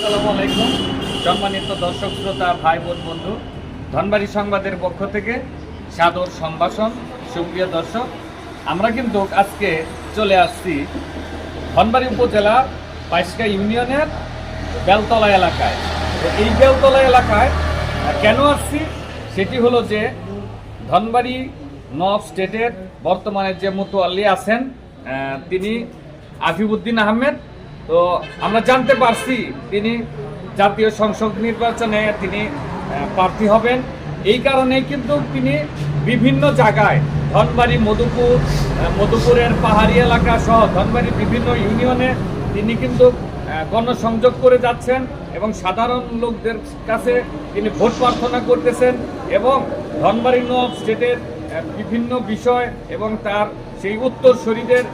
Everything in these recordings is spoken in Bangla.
আসসালামু আলাইকুম। সম্মানিত দর্শক, শ্রোতা ভাই বোন বন্ধু, ধনবাড়ি সংবাদের পক্ষ থেকে সাদর সম্ভাষণ। সুপ্রিয় দর্শক, আমরা কিন্তু আজকে চলে আসছি ধনবাড়ি উপজেলার বাইশকা ইউনিয়নের বেলতলা এলাকায়। এই বেলতলা এলাকায় কেন আসছি? সেটি হলো যে ধনবাড়ি নব স্টেটের বর্তমানে যে মুতোয়াল্লি আছেন তিনি আফিবুদ্দিন আহমেদ তো আমরা জানতে পারছি তিনি জাতীয় সংসদ নির্বাচনে তিনি প্রার্থী হবেন। এই কারণেই কিন্তু তিনি বিভিন্ন জায়গায়, ধনবাড়ি, মধুপুর মধুপুরের পাহাড়ি এলাকা সহ ধনবাড়ির বিভিন্ন ইউনিয়নে তিনি কিন্তু গণসংযোগ করে যাচ্ছেন এবং সাধারণ লোকদের কাছে তিনি ভোট প্রার্থনা করতেছেন এবং ধনবাড়ি নব স্টেটের বিভিন্ন বিষয় এবং তার সেই উত্তর শরীরের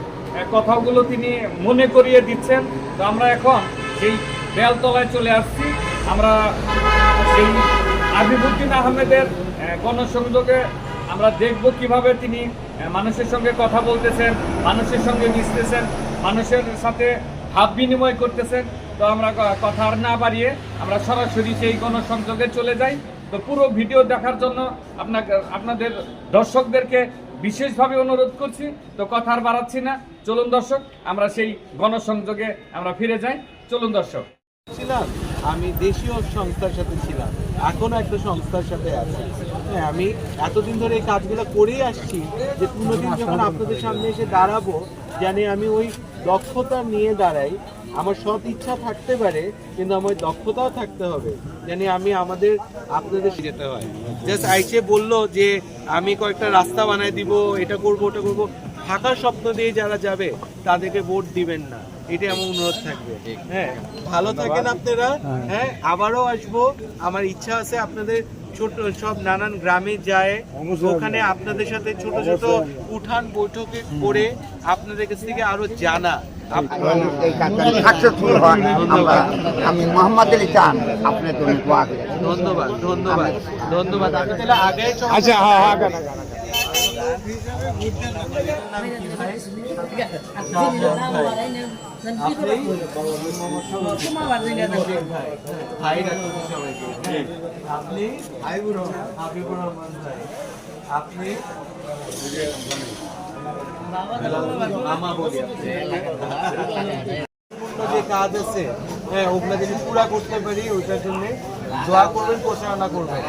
কথাগুলো তিনি মনে করিয়ে দিচ্ছেন। তো আমরা এখন সেই বেলতলায় চলে আসছি, আমরা সেই আবিবুদ্দিন আহমেদের গণসংযোগে আমরা দেখব কীভাবে তিনি মানুষের সঙ্গে কথা বলতেছেন, মানুষের সঙ্গে মিশতেছেন, মানুষের সাথে ভাব বিনিময় করতেছেন। তো আমরা কথা আর না বাড়িয়ে আমরা সরাসরি সেই গণসংযোগে চলে যাই। তো পুরো ভিডিও দেখার জন্য আপনাকে, আপনাদের দর্শকদেরকে বিশেষভাবে অনুরোধ করছি, তো কথা আর বাড়াচ্ছি না। চলুন দর্শক, আমরা সেই গণসংযোগে আমরা ফিরে যাই। চলুন দর্শক। ছিলাম, আমি দেশীয় সংস্থার সাথে ছিলাম, এখনও একটা সংস্থার সাথে আছি। হ্যাঁ আমি এতদিন ধরে এই কাজগুলো করেই আসছি যে কোনোদিন যখন আপনাদের সামনে এসে দাঁড়াবো, জানি আমি ওই দক্ষতা নিয়ে দাঁড়াই আমার সৎ ইচ্ছা থাকতে পারে কিন্তু আমার দক্ষতাও থাকতে হবে জানি আমি আমাদের আপনাদের যেতে হয়। জাস্ট আইসে বলল যে আমি কয়েকটা রাস্তা বানাই দিব এটা করব ওটা করব। থাকার স্বপ্ন দিয়ে যারা যাবে তাদেরকে ভোট দিবেন না। এটাই আমার অনুরোধ থাকবে। হ্যাঁ ভালো থাকেন আপনারা। হ্যাঁ আবারও আসব। আমার ইচ্ছা আছে আপনাদের ছোট সব নানান গ্রামে যায়। ওখানে আপনাদের সাথে ছোট ছোট উঠান বৈঠকে করে আপনাদের কাছ থেকে আরও জানা। হয় আমি মোহাম্মদ আলী চান আপনার জন্য ধন্যবাদ ধন্যবাদ ধন্যবাদ। আপনি আগে আচ্ছা যে কাজ আছে হ্যাঁ ওগুলো যদি পুরা করতে পারি, ওইটার জন্য দোয়া করবেন, প্রচারণা করবেন।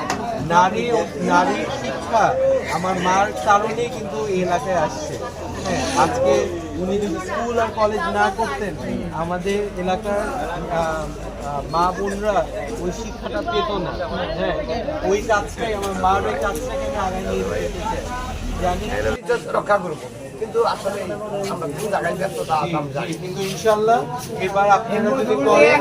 নারী নারী শিক্ষা আমার মার কারণেই কিন্তু এই এলাকায় আসছে। হ্যাঁ আজকে উনি যদি স্কুল আর কলেজ না করতেন আমাদের এলাকার মা বোনরা ওই শিক্ষাটা পেত না। হ্যাঁ ওই কাজটাই আমার মার ওই কাজটাকে আমি আগায় নিয়ে যেতে জানি রক্ষা করব। কিন্তু আসলে আমরা দু জায়গায় ব্যস্ততা আসাম যাই কিন্তু ইনশাল্লাহ এবার আপনারা যদি করেন